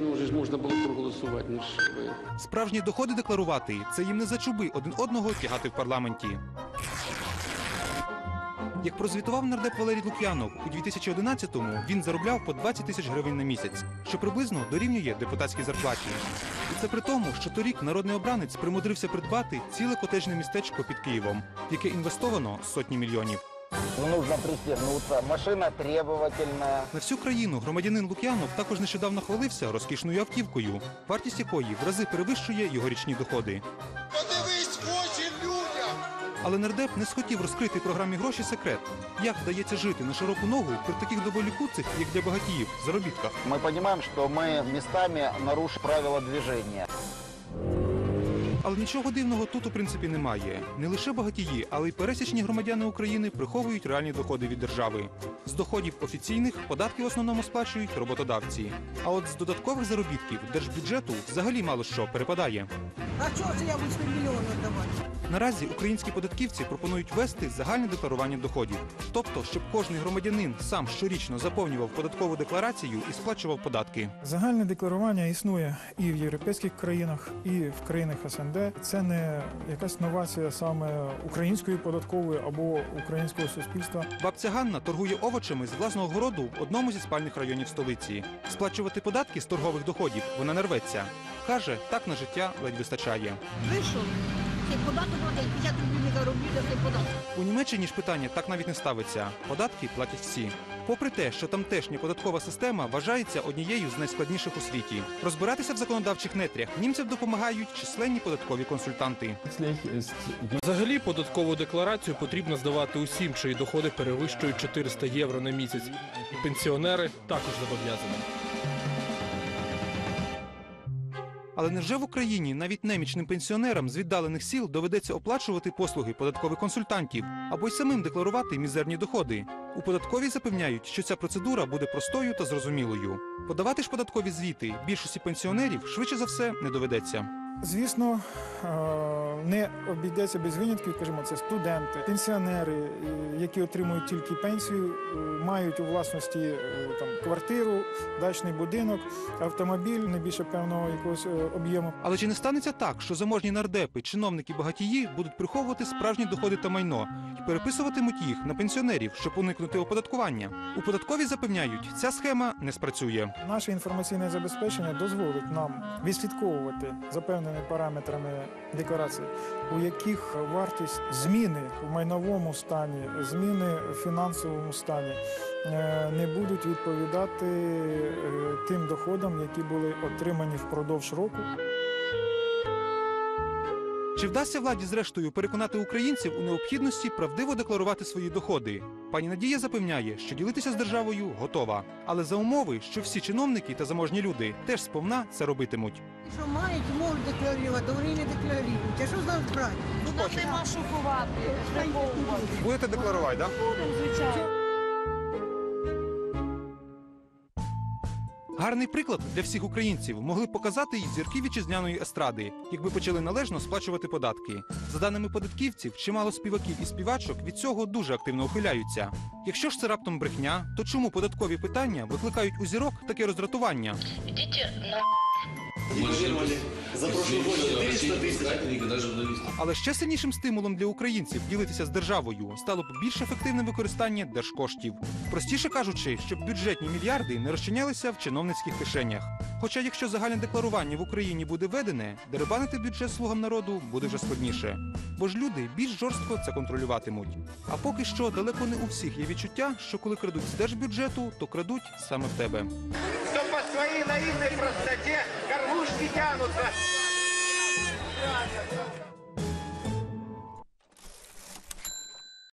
Ну, ж можна було проголосувати, ну. Справжні доходи декларувати це їм не за чуби один одного тягати в парламенті. Як прозвітував нардеп Валерій Лук'янов, у 2011-му він заробляв по 20 тисяч гривень на місяць, що приблизно дорівнює депутатській зарплаті. І це при тому, що торік народний обранець примудрився придбати ціле котежне містечко під Києвом, яке інвестовано сотні мільйонів. Ну, нужно пристегнуться. Машина требовательная. На всю країну громадянин Лук'янов також нещодавно хвалився розкішною автівкою, вартість якої в рази перевищує його річні доходи. Подивись в очі людям! Але нардеп не схотів розкрити програмі гроші секрет, як вдається жити на широку ногу при таких доволі куцих, як для багатіїв, заробітках. Мы понимаем, что мы местами нарушим правила движения. Але нічого дивного тут у принципі немає. Не лише багатії, але й пересічні громадяни України приховують реальні доходи від держави. З доходів офіційних податки в основному сплачують роботодавці. А от з додаткових заробітків держбюджету взагалі мало що перепадає. А чого це я 8 мільйонів давати? Наразі українські податківці пропонують ввести загальне декларування доходів, тобто, щоб кожний громадянин сам щорічно заповнював податкову декларацію і сплачував податки. Загальне декларування існує і в європейських країнах, і в країнах СНД. Це не якась новація саме української податкової або українського суспільства. Бабця Ганна торгує овочами з власного городу в одному зі спальних районів столиці. Сплачувати податки з торгових доходів вона не рветься. Каже, так на життя ледь вистачає. Вийшов, цей податок платить 50 рублів не заробив за цей податок. У Німеччині ж питання так навіть не ставиться. Податки платять всі. Попри те, що тамтешня податкова система вважається однією з найскладніших у світі. Розбиратися в законодавчих нетрях німцям допомагають численні податкові консультанти. Взагалі податкову декларацію потрібно здавати усім, чиї доходи перевищують 400 євро на місяць. Пенсіонери також зобов'язані. Але невже в Україні навіть немічним пенсіонерам з віддалених сіл доведеться оплачувати послуги податкових консультантів або й самим декларувати мізерні доходи? У податковій запевняють, що ця процедура буде простою та зрозумілою. Подавати ж податкові звіти більшості пенсіонерів швидше за все не доведеться. Звісно, е, не обійдеться без винятків, скажімо, це студенти, пенсіонери, е, які отримують тільки пенсію, е, мають у власності там квартиру, дачний будинок, автомобіль не більше певного якогось об'єму. Але чи не станеться так, що заможні нардепи, чиновники багатії будуть приховувати справжні доходи та майно і переписуватимуть їх на пенсіонерів, щоб уникнути оподаткування? У податковій запевняють, ця схема не спрацює. Наше інформаційне забезпечення дозволить нам відслідковувати за певними параметрами декларації, у яких вартість зміни в майновому стані, зміни в фінансовому стані е, не будуть відповідати е, тим доходам, які були отримані впродовж року. Чи вдасться владі зрештою переконати українців у необхідності правдиво декларувати свої доходи? Пані Надія запевняє, що ділитися з державою готова, але за умови, що всі чиновники та заможні люди теж сповна це робитимуть. Що мають, можуть декларувати, а вони не декларують. А що з нас брати? Нам нема що ховати. Будете декларувати, так? Будемо, звичайно. Гарний приклад для всіх українців могли б показати й зірки вітчизняної естради, якби почали належно сплачувати податки. За даними податківців, чимало співаків і співачок від цього дуже активно ухиляються. Якщо ж це раптом брехня, то чому податкові питання викликають у зірок таке роздратування? За прошлый год 400 тысяч. Але ще сильнішим стимулом для українців ділитися з державою стало б більш ефективне використання держкоштів. Простіше кажучи, щоб бюджетні мільярди не розчинялися в чиновницьких кишенях. Хоча, якщо загальне декларування в Україні буде введене, дерибанити бюджет слугам народу буде вже складніше. Бо ж люди більш жорстко це контролюватимуть. А поки що далеко не у всіх є відчуття, що коли крадуть з держбюджету, то крадуть саме в тебе. Что по своей наивной простоте кормушки тянутся.